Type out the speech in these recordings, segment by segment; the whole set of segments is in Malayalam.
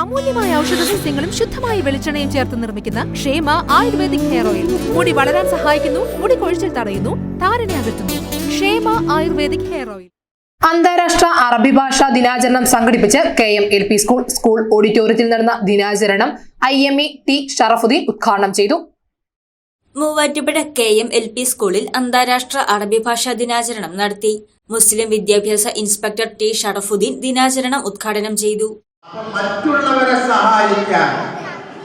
അമൂല്യമായ ഔഷധ സസ്യങ്ങളും ശുദ്ധമായ വെളിച്ചെണ്ണയും ചേർത്ത് നിർമ്മിക്കുന്ന ക്ഷേമ ആയുർവേദിക് ഹെയർ ഓയിൽ. മുടി വളരാൻ സഹായിക്കുന്നു മുടി കൊഴിച്ചിൽ തടയുന്നു താരനെ അകറ്റുന്നു. ക്ഷേമ ആയുർവേദിക് ഹെയർ ഓയിൽ. അന്താരാഷ്ട്ര അറബി ഭാഷാ ദിനാചരണം സംഘടിപ്പിച്ച് K M L P school school ഓഡിറ്റോറിയത്തിൽ നടന്ന ദിനാചരണം I M E T Sharafuddin ഉദ്ഘാടനം ചെയ്തു. Muvattupuzha K M L P സ്കൂളിൽ അന്താരാഷ്ട്ര അറബി ഭാഷാ ദിനാചരണം നടത്തി. മുസ്ലിം വിദ്യാഭ്യാസ ഇൻസ്പെക്ടർ ടി ഷറഫുദ്ദീൻ ദിനാചരണം ഉദ്ഘാടനം ചെയ്തു. മറ്റുള്ളവരെ സഹായിക്കാൻ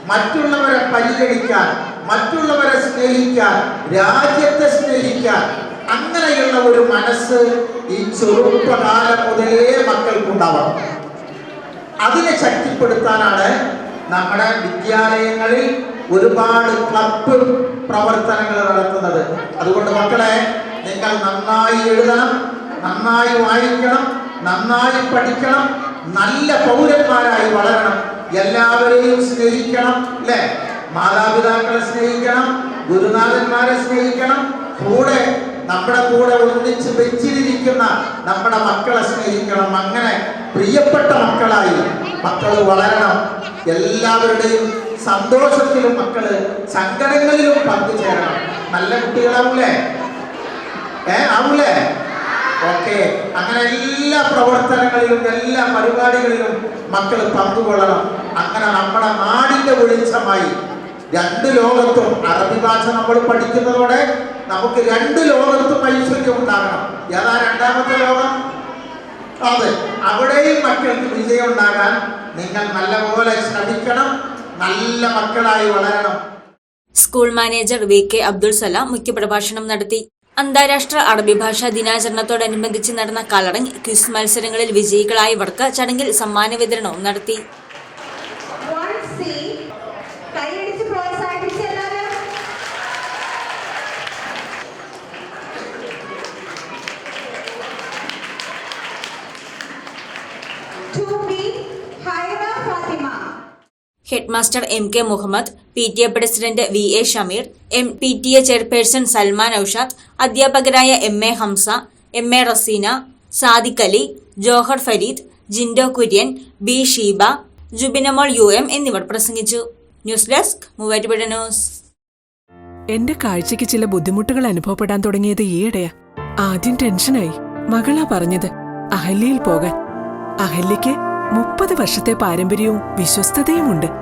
മറ്റുള്ളവരെ പരിഗണിക്കാൻ മറ്റുള്ളവരെ സ്നേഹിക്കാൻ രാജ്യത്തെ സ്നേഹിക്കാൻ അങ്ങനെയുള്ള ഒരു മനസ്സ് ഈ ചെറുപ്പകാലം മുതലേ മക്കൾക്കുണ്ടാവണം. അതിനെ ശക്തിപ്പെടുത്താനാണ് നമ്മുടെ വിദ്യാലയങ്ങളിൽ ഒരുപാട് ക്ലബ് പ്രവർത്തനങ്ങൾ നടത്തുന്നത്. അതുകൊണ്ട് മക്കളെ നിങ്ങൾ നന്നായി എഴുതണം നന്നായി വായിക്കണം നന്നായി പഠിക്കണം നല്ല പൗരന്മാരായി വളരണം. എല്ലാവരെയും സ്നേഹിക്കണം അല്ലേ? മാതാപിതാക്കളെ സ്നേഹിക്കണം ഗുരുനാഥന്മാരെ സ്നേഹിക്കണം. കൂടെ നമ്മുടെ കൂടെ ഒന്നിച്ച് വെച്ചിരിക്കുന്ന നമ്മുടെ മക്കളെ സ്നേഹിക്കണം. അങ്ങനെ പ്രിയപ്പെട്ട മക്കളായി മക്കൾ വളരണം. എല്ലാവരുടെയും സന്തോഷത്തിലും മക്കൾ സങ്കടങ്ങളിലും പങ്കുചേരണം. നല്ല കുട്ടികളാവൂലേ? ഏ ആവൂലേ? ഓക്കെ. അങ്ങനെ എല്ലാ പ്രവർത്തനങ്ങളിലും എല്ലാ പരിപാടികളിലും മക്കൾ പങ്കുകൊള്ളണം. അങ്ങനെ നമ്മുടെ നാടിന്റെ വെളിച്ചമായി രണ്ട് ലോകത്തും അറബി ഭാഷ നമ്മൾ പഠിക്കുന്നതോടെ നമുക്ക് രണ്ട് ലോകത്തും ഐശ്വര്യം ഉണ്ടാകണം. ഏതാ രണ്ടാമത്തെ ലോകം? അതെ അവിടെയും മക്കൾക്ക് വിജയം ഉണ്ടാകാൻ നിങ്ങൾ നല്ലപോലെ ശ്രമിക്കണം. നല്ല മക്കളായി വളരണം. School manager V K Abdul Salam മുഖ്യപ്രഭാഷണം നടത്തി. അന്താരാഷ്ട്ര അറബി ഭാഷാ ദിനാചരണത്തോടനുബന്ധിച്ച് നടന്ന കളറിംഗ് ക്വിസ് മത്സരങ്ങളിൽ വിജയികളായവർക്ക് ചടങ്ങിൽ സമ്മാന വിതരണവും നടത്തി. One C. കൈയടിച്ച് headmaster M K Muhammad P T A president V A Shameer M P T A chairperson Salman Aushad അധ്യാപകരായ M A Hamza M A Raseena Sadiq Ali Johar Fareed Jindo Kurian B Sheeba Jubinamol U M എന്നിവർ പ്രസംഗിച്ചു. News desk news. എന്റെ കാഴ്ചയ്ക്ക് ചില ബുദ്ധിമുട്ടുകൾ അനുഭവപ്പെടാൻ തുടങ്ങിയത് ഈയിടെയാ. ആദ്യം ടെൻഷനായി. മകളാ പറഞ്ഞത് അഹല്യയിൽ പോകാൻ. അഹല്യയ്ക്ക് മുപ്പത് വർഷത്തെ പാരമ്പര്യവും വിശ്വസ്തതയുമുണ്ട്.